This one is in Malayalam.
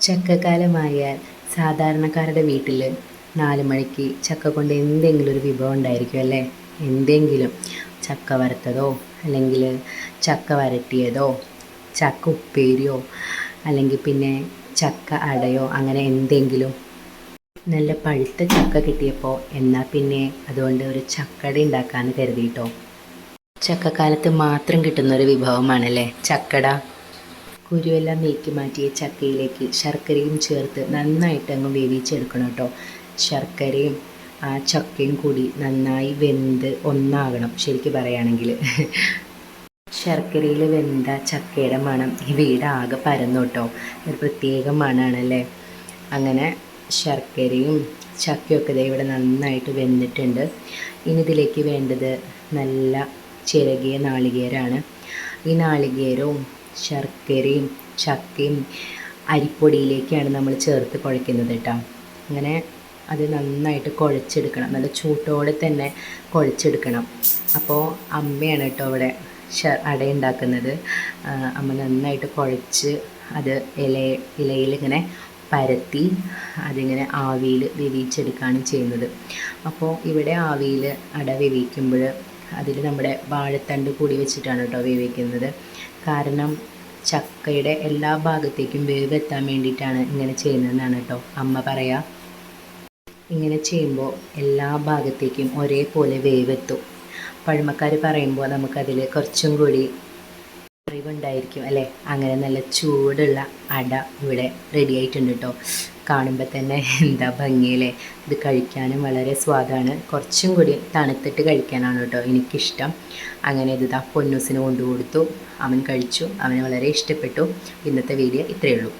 ചക്കക്കാലമായാൽ സാധാരണക്കാരുടെ വീട്ടിൽ നാല് മണിക്ക് ചക്ക കൊണ്ട് എന്തെങ്കിലും ഒരു വിഭവം ഉണ്ടായിരിക്കും അല്ലേ? എന്തെങ്കിലും. ചക്ക വറുത്തതോ അല്ലെങ്കിൽ ചക്ക വരട്ടിയതോ ചക്ക ഉപ്പേരിയോ അല്ലെങ്കിൽ പിന്നെ ചക്ക അടയോ അങ്ങനെ എന്തെങ്കിലും. നല്ല പഴുത്ത ചക്ക കിട്ടിയപ്പോൾ എന്നാൽ പിന്നെ അതുകൊണ്ട് ഒരു ചക്കട ഉണ്ടാക്കാമെന്ന് കരുതിയിട്ടോ ചക്കക്കാലത്ത് മാത്രം കിട്ടുന്ന ഒരു വിഭവമാണല്ലേ ചക്കട? കുരുവെല്ലാം നീക്കി മാറ്റിയ ചക്കയിലേക്ക് ശർക്കരയും ചേർത്ത് നന്നായിട്ട് അങ്ങ് വേവിച്ചെടുക്കണം കേട്ടോ. ശർക്കരയും ആ ചക്കയും കൂടി നന്നായി വെന്ത് ഒന്നാകണം ശരിക്കും പറയുകയാണെങ്കിൽ. ശർക്കരയിൽ വെന്ത ചക്കയുടെ മണം ഈ വീടാകെ പരന്നു കേട്ടോ. ഒരു പ്രത്യേക മണമാണല്ലേ അങ്ങനെ ശർക്കരയും ചക്കയൊക്കെ ദേ ഇവിടെ നന്നായിട്ട് വെന്തിട്ടുണ്ട്. ഇനി ഇതിലേക്ക് വേണ്ടത് നല്ല ചിരകിയ നാളികേരമാണ് ഈ നാളികേരവും ശർക്കരയും ചക്കയും അരിപ്പൊടിയിലേക്കാണ് നമ്മൾ ചേർത്ത് കുഴയ്ക്കുന്നത് കേട്ടോ. അങ്ങനെ അത് നന്നായിട്ട് കുഴച്ചെടുക്കണം. നല്ല ചൂട്ടോടെ തന്നെ കുഴച്ചെടുക്കണം. അപ്പോൾ അമ്മയാണ് കേട്ടോ അവിടെ അട ഉണ്ടാക്കുന്നത് അമ്മ നന്നായിട്ട് കുഴച്ച് അത് ഇല ഇലയിൽ ഇങ്ങനെ പരത്തി അതിങ്ങനെ ആവിയിൽ വേവിച്ചെടുക്കുകയാണ് ചെയ്യുന്നത്. അപ്പോൾ ഇവിടെ ആവിയിൽ അട വേവിക്കുമ്പോൾ അതിൽ നമ്മുടെ വാഴത്തണ്ട് കൂടി വെച്ചിട്ടാണ് കേട്ടോ വേവിക്കുന്നത്. കാരണം ചക്കയുടെ എല്ലാ ഭാഗത്തേക്കും വേവ് എത്താൻ വേണ്ടിയിട്ടാണ് ഇങ്ങനെ ചെയ്യുന്നതെന്നാണ് കേട്ടോ അമ്മ പറയാ. ഇങ്ങനെ ചെയ്യുമ്പോൾ എല്ലാ ഭാഗത്തേക്കും ഒരേപോലെ വേവെത്തും. പഴമക്കാർ പറയുമ്പോൾ നമുക്കതിൽ കുറച്ചും കൂടി അറിവുണ്ടായിരിക്കും അല്ലേ? അങ്ങനെ നല്ല ചൂടുള്ള അട ഇവിടെ റെഡി ആയിട്ടുണ്ട് കേട്ടോ. കാണുമ്പോൾ തന്നെ എന്താ ഭംഗിയല്ലേ? ഇത് കഴിക്കാനും വളരെ സ്വാദാണ്. കുറച്ചും കൂടി തണുത്തിട്ട് കഴിക്കാനാണ് കേട്ടോ എനിക്കിഷ്ടം. അങ്ങനെ ഇത് ആ പൊന്നൂസിന് കൊണ്ടു കൊടുത്തു അവൻ കഴിച്ചു. അവന് വളരെ ഇഷ്ടപ്പെട്ടു. ഇന്നത്തെ വീഡിയോ ഇത്രയേ ഉള്ളൂ.